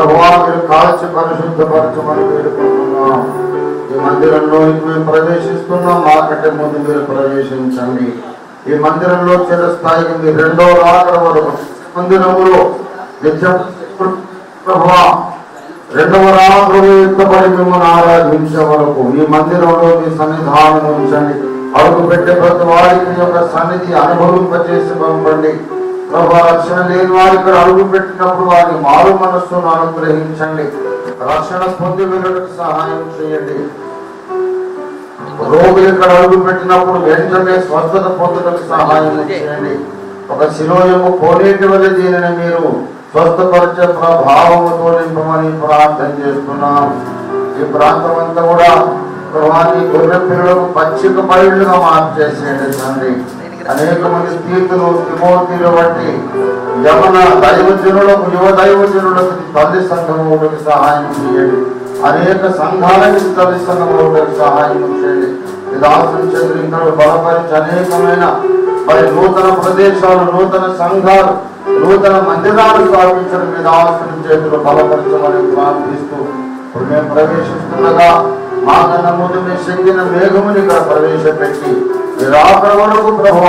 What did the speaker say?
ప్రభువా మీరు కాల్చి పరిశుద్ధపరచమని వేడుకుంటున్నాం ఈ మందిరంలో మేము ప్రవేశిస్తున్నాం. మాకంటే ముందు మీరు ప్రవేశించండి. ఈ మందిరంలో చిరస్థాయికి మీ రెండో రాకడ వరకు మందిరంలో ప్రభువా రెండవ రాత్రులు ఎత్తబడి మిమ్మల్ని ఆరాధించే వరకు ఈ మందిరంలో మీ సన్నిధానం ఉంచండి. అడుగు పెట్టే ప్రతి వారికి యొక్క సన్నిధి అనుభవింపచేసి పంపండి. ప్రభు రక్షణ లేని వారు ఇక్కడ అడుగు పెట్టినప్పుడు వారికి మారు మనస్సును అనుగ్రహించండి రక్షణ పొంది వెళ్ళడానికి సహాయం చేయండి. రోగులు ఇక్కడ అడుగు పెట్టినప్పుడు వెంటనే స్వస్థత పొందడానికి సహాయం చేయండి. ఒక శిలోయము కోనేటి వల్ల దీనిని మీరు స్వస్థపరిచే ప్రభావముతో నింపమని ప్రార్థన చేస్తున్నాం. ఈ ప్రాంతం అంతా కూడా ప్రభాని గొర్రె పిల్లలకు పచ్చిక బయలుగా మార్చేసేయండి తండ్రి. అనేక మంది తీర్థులు తిమోతిలు వంటి యమున దైవజనులకు యువ దైవజనులకు తల్లి సంఘములకు సహాయం చేయండి. అనేక సంఘాలకి తల్లి సంఘములకు సహాయం చేయండి. దాసుని చంద్రింకలు బలపరిచి అనేకమైన మరి నూతన ప్రదేశాలు నూతన సంఘాలు నూతన మందిరాలు స్థాపించడం మీద ఆశ్రయం చేతులు బలపరచమని ప్రార్థిస్తూ ఇప్పుడు మేము ప్రవేశిస్తుండగా మాకన్నా ముందు మీ శక్తిన మేఘముని ఇక్కడ ప్రవేశపెట్టి మీరు ఆఖరి వరకు ప్రభువ